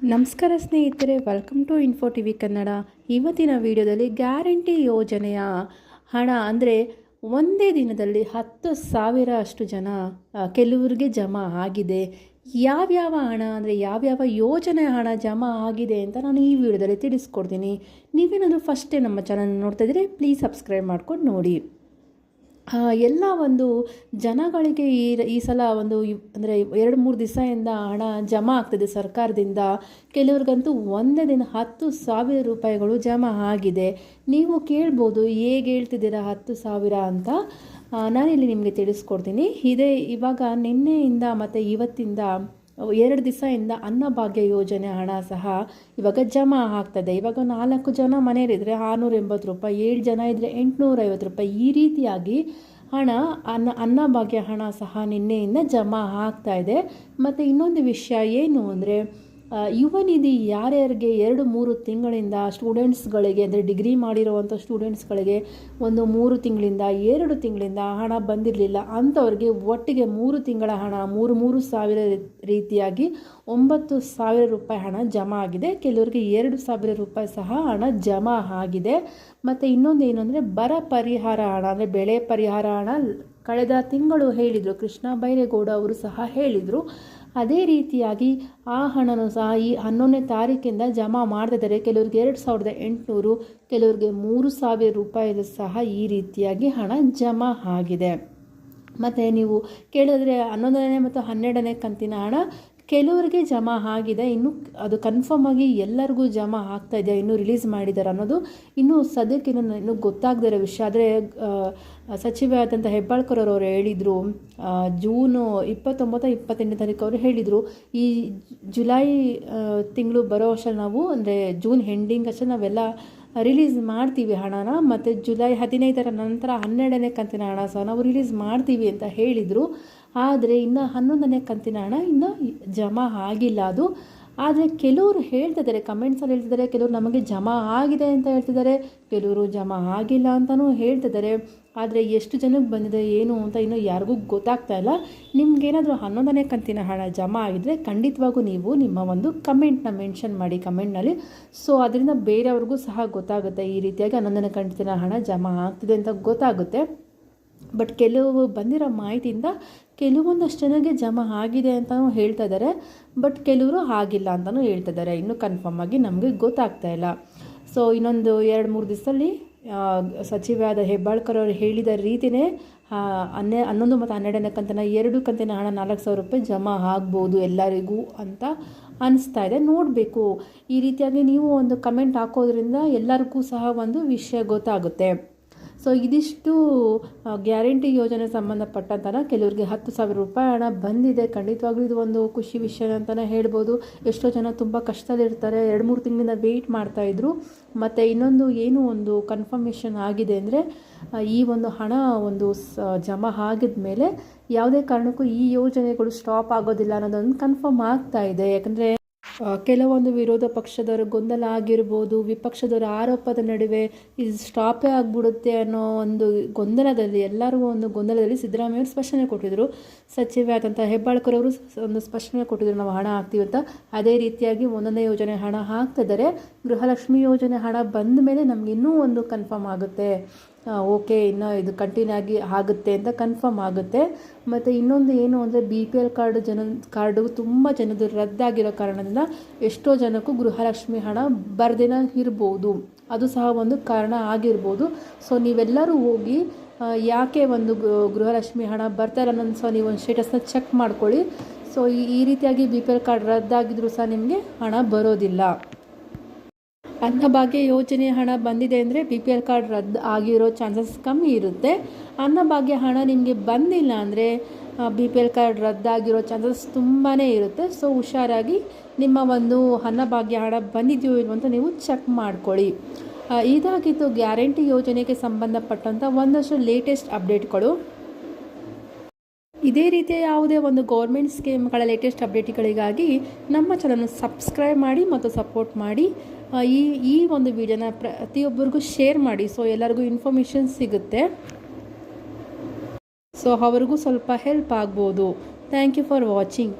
ನಮಸ್ಕಾರ ಸ್ನೇಹಿತರೆ welcome to info T V Kannada ಇವತ್ತಿನ ವಿಡಿಯೋದಲ್ಲಿ ಗ್ಯಾರಂಟಿ ಯೋಜನೆಯ ಹಣ ಅಂದರೆ ಒಂದೇ ದಿನದಲ್ಲಿ ಹತ್ತು ಸಾವಿರ ಅಷ್ಟು ಜನ ಕೆಲವರಿಗೆ ಜಮಾ ಆಗಿದೆ. ಯಾವ್ಯಾವ ಹಣ ಅಂದರೆ ಯಾವ್ಯಾವ ಯೋಜನೆ ಹಣ ಜಮಾ ಆಗಿದೆ ಅಂತ ನಾನು ಈ ವಿಡಿಯೋದಲ್ಲಿ ತಿಳಿಸ್ಕೊಡ್ತೀನಿ. ನೀವೇನಾದರೂ ಫಸ್ಟೇ ನಮ್ಮ ಚಾನಲ್ ನೋಡ್ತಾ ಇದ್ದರೆ ಪ್ಲೀಸ್ ಸಬ್ಸ್ಕ್ರೈಬ್ ಮಾಡ್ಕೊಂಡು ನೋಡಿ. ಎಲ್ಲ ಒಂದು ಜನಗಳಿಗೆ ಈ ಈ ಸಲ ಒಂದು ಅಂದರೆ ಎರಡು ಮೂರು ದಿವಸದಿಂದ ಹಣ ಜಮಾ ಆಗ್ತಿದೆ ಸರ್ಕಾರದಿಂದ. ಕೆಲವ್ರಿಗಂತೂ ಒಂದೇ ದಿನ ಹತ್ತು ಸಾವಿರ ರೂಪಾಯಿಗಳು ಜಮಾ ಆಗಿದೆ. ನೀವು ಕೇಳ್ಬೋದು ಹೇಗೆ ಹೇಳ್ತಿದ್ದೀರಾ ಹತ್ತು ಸಾವಿರ ಅಂತ. ನಾನಿಲ್ಲಿ ನಿಮಗೆ ತಿಳಿಸ್ಕೊಡ್ತೀನಿ. ಇದೇ ಇವಾಗ ನಿನ್ನೆಯಿಂದ ಮತ್ತು ಇವತ್ತಿಂದ ಎರಡು ದಿವಸದಿಂದ ಅನ್ನಭಾಗ್ಯ ಯೋಜನೆ ಹಣ ಸಹ ಇವಾಗ ಜಮಾ ಆಗ್ತದೆ. ಇವಾಗ ನಾಲ್ಕು ಜನ ಮನೆಯಲ್ಲಿದ್ದರೆ ಆರುನೂರ ಎಂಬತ್ತು ರೂಪಾಯಿ, ಏಳು ಜನ ಇದ್ದರೆ ಎಂಟುನೂರೈವತ್ತು ರೂಪಾಯಿ. ಈ ರೀತಿಯಾಗಿ ಹಣ, ಅನ್ನ, ಅನ್ನಭಾಗ್ಯ ಹಣ ಸಹ ನಿನ್ನೆಯಿಂದ ಜಮಾ ಆಗ್ತಾ ಇದೆ. ಮತ್ತು ಇನ್ನೊಂದು ವಿಷಯ ಏನು ಅಂದರೆ ಆ, ಯುವ ನಿಧಿ ಯಾರ್ಯಾರಿಗೆ ಎರಡು ಮೂರು ತಿಂಗಳಿಂದ ಸ್ಟೂಡೆಂಟ್ಸ್ಗಳಿಗೆ ಅಂದರೆ ಡಿಗ್ರಿ ಮಾಡಿರುವಂಥ ಸ್ಟೂಡೆಂಟ್ಸ್ಗಳಿಗೆ ಒಂದು ಮೂರು ತಿಂಗಳಿಂದ ಎರಡು ತಿಂಗಳಿಂದ ಹಣ ಬಂದಿರಲಿಲ್ಲ. ಅಂಥವ್ರಿಗೆ ಒಟ್ಟಿಗೆ ಮೂರು ತಿಂಗಳ ಹಣ ಮೂರು ಮೂರು ಸಾವಿರ ರೀತಿಯಾಗಿ ಒಂಬತ್ತು ಸಾವಿರ ರೂಪಾಯಿ ಹಣ ಜಮಾ ಆಗಿದೆ. ಕೆಲವರಿಗೆ ಎರಡು ಸಾವಿರ ರೂಪಾಯಿ ಸಹ ಹಣ ಜಮಾ ಆಗಿದೆ. ಮತ್ತು ಇನ್ನೊಂದು ಏನು ಅಂದರೆ ಬರ ಪರಿಹಾರ ಹಣ ಅಂದರೆ ಬೆಳೆ ಪರಿಹಾರ ಹಣ. ಕಳೆದ ತಿಂಗಳು ಹೇಳಿದರು ಕೃಷ್ಣ ಬೈರೇಗೌಡ ಅವರು ಸಹ ಹೇಳಿದರು. ಅದೇ ರೀತಿಯಾಗಿ ಆ ಹಣನೂ ಸಹ ಈ ಹನ್ನೊಂದನೇ ತಾರೀಕಿಂದ ಜಮಾ ಮಾಡ್ತಿದ್ದಾರೆ. ಕೆಲವ್ರಿಗೆ ಎರಡು ಸಾವಿರದ ಎಂಟುನೂರು, ಕೆಲವ್ರಿಗೆ ಮೂರು ಸಾವಿರ ರೂಪಾಯಿದು ಸಹ ಈ ರೀತಿಯಾಗಿ ಹಣ ಜಮಾ ಆಗಿದೆ. ಮತ್ತು ನೀವು ಕೇಳಿದ್ರೆ ಹನ್ನೊಂದನೇ ಮತ್ತು ಹನ್ನೆರಡನೇ ಕಂತಿನ ಹಣ ಕೆಲವರಿಗೆ ಜಮಾ ಆಗಿದೆ. ಇನ್ನು ಅದು ಕನ್ಫರ್ಮ್ ಆಗಿ ಎಲ್ಲರಿಗೂ ಜಮಾ ಆಗ್ತಾ ಇದೆಯಾ ಇನ್ನೂ ರಿಲೀಸ್ ಮಾಡಿದ್ದಾರೆ ಅನ್ನೋದು ಇನ್ನೂ ಸದ್ಯಕ್ಕೆ ಇನ್ನೂ ಇನ್ನೂ ಗೊತ್ತಾಗದಿರೋ ವಿಷಯ. ಆದರೆ ಸಚಿವೆ ಆದಂಥ ಹೆಬ್ಬಾಳ್ಕರ್ ಅವರು ಹೇಳಿದರು ಜೂನು ಇಪ್ಪತ್ತೊಂಬತ್ತ ಇಪ್ಪತ್ತೆಂಟನೇ ತಾರೀಕು ಅವರು ಹೇಳಿದರು, ಈ ಜುಲೈ ತಿಂಗಳು ಬರೋ ವರ್ಷ ನಾವು ಅಂದರೆ ಜೂನ್ ಎಂಡಿಂಗ್ ಅಷ್ಟೇ ನಾವೆಲ್ಲ ರಿಲೀಸ್ ಮಾಡ್ತೀವಿ ಹಣನ ಮತ್ತು ಜುಲೈ ಹದಿನೈದರ ನಂತರ ಹನ್ನೆರಡನೇ ಕಂತಿನ ಹಣ ಸಹ ನಾವು ರಿಲೀಸ್ ಮಾಡ್ತೀವಿ ಅಂತ ಹೇಳಿದರು. ಆದರೆ ಇನ್ನು ಹನ್ನೊಂದನೇ ಕಂತಿನ ಹಣ ಇನ್ನು ಜಮಾ ಆಗಿಲ್ಲ ಅದು. ಆದರೆ ಕೆಲವರು ಹೇಳ್ತಿದ್ದಾರೆ ಕಮೆಂಟ್ಸಲ್ಲಿ ಹೇಳ್ತಿದ್ದಾರೆ, ಕೆಲವರು ನಮಗೆ ಜಮಾ ಆಗಿದೆ ಅಂತ ಹೇಳ್ತಿದ್ದಾರೆ, ಕೆಲವರು ಜಮಾ ಆಗಿಲ್ಲ ಅಂತಲೂ ಹೇಳ್ತಿದ್ದಾರೆ. ಆದರೆ ಎಷ್ಟು ಜನಕ್ಕೆ ಬಂದಿದೆ, ಏನು ಅಂತ ಇನ್ನೂ ಯಾರಿಗೂ ಗೊತ್ತಾಗ್ತಾ ಇಲ್ಲ. ನಿಮ್ಗೇನಾದರೂ ಹನ್ನೊಂದನೇ ಕಂತಿನ ಹಣ ಜಮಾ ಆಗಿದ್ದರೆ ಖಂಡಿತವಾಗೂ ನೀವು ನಿಮ್ಮ ಒಂದು ಕಮೆಂಟ್ನ ಮೆನ್ಷನ್ ಮಾಡಿ ಕಮೆಂಟ್ನಲ್ಲಿ ಸೊ ಅದರಿಂದ ಬೇರೆಯವ್ರಿಗೂ ಸಹ ಗೊತ್ತಾಗುತ್ತೆ ಈ ರೀತಿಯಾಗಿ ಹನ್ನೊಂದನೇ ಕಂತಿನ ಹಣ ಜಮಾ ಆಗ್ತಿದೆ ಅಂತ ಗೊತ್ತಾಗುತ್ತೆ. ಬಟ್ ಕೆಲವು ಬಂದಿರೋ ಮಾಹಿತಿಯಿಂದ ಕೆಲವೊಂದಷ್ಟು ಜನಕ್ಕೆ ಜಮಾ ಆಗಿದೆ ಅಂತಲೂ ಹೇಳ್ತಾ ಇದ್ದಾರೆ. ಬಟ್ ಕೆಲವರು ಆಗಿಲ್ಲ ಅಂತಲೂ ಹೇಳ್ತಾ ಇದ್ದಾರೆ. ಇನ್ನೂ ಕನ್ಫರ್ಮ್ ಆಗಿ ನಮಗೆ ಗೊತ್ತಾಗ್ತಾ ಇಲ್ಲ. ಸೊ ಇನ್ನೊಂದು ಎರಡು, ಮೂರು ದಿವಸದಲ್ಲಿ ಸಚಿವೆ ಆದ ಹೆಬ್ಬಾಳ್ಕರ್ ಅವರು ಹೇಳಿದ ರೀತಿಯೇ ಹನ್ನೆ, ಹನ್ನೊಂದು ಮತ್ತು ಹನ್ನೆರಡನೇ ಕಂತಿನ ಎರಡು ಕಂತಿನ ಹಣ ನಾಲ್ಕು ಸಾವಿರ ರೂಪಾಯಿ ಜಮಾ ಆಗ್ಬೋದು ಎಲ್ಲರಿಗೂ ಅಂತ ಅನಿಸ್ತಾ ಇದೆ. ನೋಡಬೇಕು. ಈ ರೀತಿಯಾಗಿ ನೀವು ಒಂದು ಕಮೆಂಟ್ ಹಾಕೋದ್ರಿಂದ ಎಲ್ಲರಿಗೂ ಸಹ ಒಂದು ವಿಷಯ ಗೊತ್ತಾಗುತ್ತೆ. ಸೊ ಇದಿಷ್ಟು ಗ್ಯಾರಂಟಿ ಯೋಜನೆ ಸಂಬಂಧಪಟ್ಟಂತನ ಕೆಲವ್ರಿಗೆ ಹತ್ತು ಸಾವಿರ ರೂಪಾಯಿ ಹಣ ಬಂದಿದೆ. ಖಂಡಿತವಾಗ್ಲೂ ಇದು ಒಂದು ಖುಷಿ ವಿಷಯ ಅಂತಲೇ ಹೇಳ್ಬೋದು. ಎಷ್ಟೋ ಜನ ತುಂಬ ಕಷ್ಟದಲ್ಲಿರ್ತಾರೆ. ಎರಡು, ಮೂರು ತಿಂಗಳಿಂದ ವೆಯ್ಟ್ ಮಾಡ್ತಾಯಿದ್ರು ಮತ್ತು ಇನ್ನೊಂದು ಏನು ಒಂದು ಕನ್ಫರ್ಮೇಷನ್ ಆಗಿದೆ ಅಂದರೆ ಈ ಒಂದು ಹಣ ಒಂದು ಸ ಜಮಾ ಆಗಿದ ಮೇಲೆ ಯಾವುದೇ ಕಾರಣಕ್ಕೂ ಈ ಯೋಜನೆಗಳು ಸ್ಟಾಪ್ ಆಗೋದಿಲ್ಲ ಅನ್ನೋದೊಂದು ಕನ್ಫರ್ಮ್ ಆಗ್ತಾ ಇದೆ. ಯಾಕಂದರೆ ಕೆಲವೊಂದು ವಿರೋಧ ಪಕ್ಷದವರ ಗೊಂದಲ ಆಗಿರ್ಬೋದು, ವಿಪಕ್ಷದವರ ಆರೋಪದ ನಡುವೆ ಇದು ಸ್ಟಾಪೇ ಆಗಿಬಿಡುತ್ತೆ ಅನ್ನೋ ಒಂದು ಗೊಂದಲದಲ್ಲಿ ಎಲ್ಲರಿಗೂ ಒಂದು ಗೊಂದಲದಲ್ಲಿ ಸಿದ್ದರಾಮಯ್ಯ ಸ್ಪಷ್ಟನೆ ಕೊಟ್ಟಿದ್ದರು ಸಚಿವೆ ಆದಂಥ ಹೆಬ್ಬಾಳ್ಕರ್ ಅವರು ಒಂದು ಸ್ಪಷ್ಟನೆ ಕೊಟ್ಟಿದ್ರು, ನಾವು ಹಣ ಹಾಕ್ತೀವಿ ಅಂತ. ಅದೇ ರೀತಿಯಾಗಿ ಒಂದೊಂದೇ ಯೋಜನೆ ಹಣ ಹಾಕ್ತಿದ್ದಾರೆ. ಗೃಹಲಕ್ಷ್ಮಿ ಯೋಜನೆ ಹಣ ಬಂದ ಮೇಲೆ ನಮಗೆ ಇನ್ನೂ ಒಂದು ಕನ್ಫರ್ಮ್ ಆಗುತ್ತೆ. ಓಕೆ, ಇನ್ನು ಇದು ಕಂಟಿನ್ಯೂ ಆಗಿ ಆಗುತ್ತೆ ಅಂತ ಕನ್ಫರ್ಮ್ ಆಗುತ್ತೆ. ಮತ್ತು ಇನ್ನೊಂದು ಏನು ಅಂದರೆ ಬಿ ಪಿ ಎಲ್ ಕಾರ್ಡ್ ಜನ ಕಾರ್ಡು ತುಂಬ ಜನದ್ದು ರದ್ದಾಗಿರೋ ಕಾರಣದಿಂದ ಎಷ್ಟೋ ಜನಕ್ಕೂ ಗೃಹಲಕ್ಷ್ಮಿ ಹಣ ಬರ್ದೇನ ಇರ್ಬೋದು. ಅದು ಸಹ ಒಂದು ಕಾರಣ ಆಗಿರ್ಬೋದು. ಸೊ ನೀವೆಲ್ಲರೂ ಹೋಗಿ ಯಾಕೆ ಒಂದು ಗೃಹಲಕ್ಷ್ಮಿ ಹಣ ಬರ್ತಾ ಇಲ್ಲ ಸಹ ನೀವು ಒಂದು ಸ್ಟೇಟಸ್ನ ಚೆಕ್ ಮಾಡ್ಕೊಳ್ಳಿ. ಸೊ ಈ ಈ ರೀತಿಯಾಗಿ ಬಿ ಪಿ ಎಲ್ ಕಾರ್ಡ್ ರದ್ದಾಗಿದ್ದರೂ ಸಹ ನಿಮಗೆ ಹಣ ಬರೋದಿಲ್ಲ. ಅನ್ನಭಾಗ್ಯ ಯೋಜನೆ ಹಣ ಬಂದಿದೆ ಅಂದರೆ ಬಿ ಪಿ ಎಲ್ ಕಾರ್ಡ್ ರದ್ದು ಆಗಿರೋ ಚಾನ್ಸಸ್ ಕಮ್ಮಿ ಇರುತ್ತೆ. ಅನ್ನಭಾಗ್ಯ ಹಣ ನಿಮಗೆ ಬಂದಿಲ್ಲ ಅಂದರೆ ಬಿ ಪಿ ಎಲ್ ಕಾರ್ಡ್ ರದ್ದಾಗಿರೋ ಚಾನ್ಸಸ್ ತುಂಬಾ ಇರುತ್ತೆ. ಸೊ, ಹುಷಾರಾಗಿ ನಿಮ್ಮ ಒಂದು ಅನ್ನಭಾಗ್ಯ ಹಣ ಬಂದಿದೆಯೋ ಇಲ್ವೋ ಅಂತ ನೀವು ಚೆಕ್ ಮಾಡ್ಕೊಳ್ಳಿ. ಇದಾಗಿತ್ತು ಗ್ಯಾರಂಟಿ ಯೋಜನೆಗೆ ಸಂಬಂಧಪಟ್ಟಂಥ ಒಂದಷ್ಟು ಲೇಟೆಸ್ಟ್ ಅಪ್ಡೇಟ್ಗಳು ಇದೇ ರೀತಿಯ ಯಾವುದೇ ಒಂದು ಗೌರ್ಮೆಂಟ್ ಸ್ಕೀಮ್ಗಳ ಲೇಟೆಸ್ಟ್ ಅಪ್ಡೇಟ್ಗಳಿಗಾಗಿ ನಮ್ಮ ಚಾನಲ್ನ ಸಬ್ಸ್ಕ್ರೈಬ್ ಮಾಡಿ ಮತ್ತು ಸಪೋರ್ಟ್ ಮಾಡಿ. ಈ ಈ ಒಂದು ವಿಡಿಯೋನ ಪ್ರತಿಯೊಬ್ಬರಿಗೂ ಶೇರ್ ಮಾಡಿ. ಸೊ ಎಲ್ಲರಿಗೂ ಇನ್ಫಾರ್ಮೇಷನ್ ಸಿಗುತ್ತೆ. ಸೊ ಅವ್ರಿಗೂ ಸ್ವಲ್ಪ ಹೆಲ್ಪ್ ಆಗ್ಬೋದು. Thank you for watching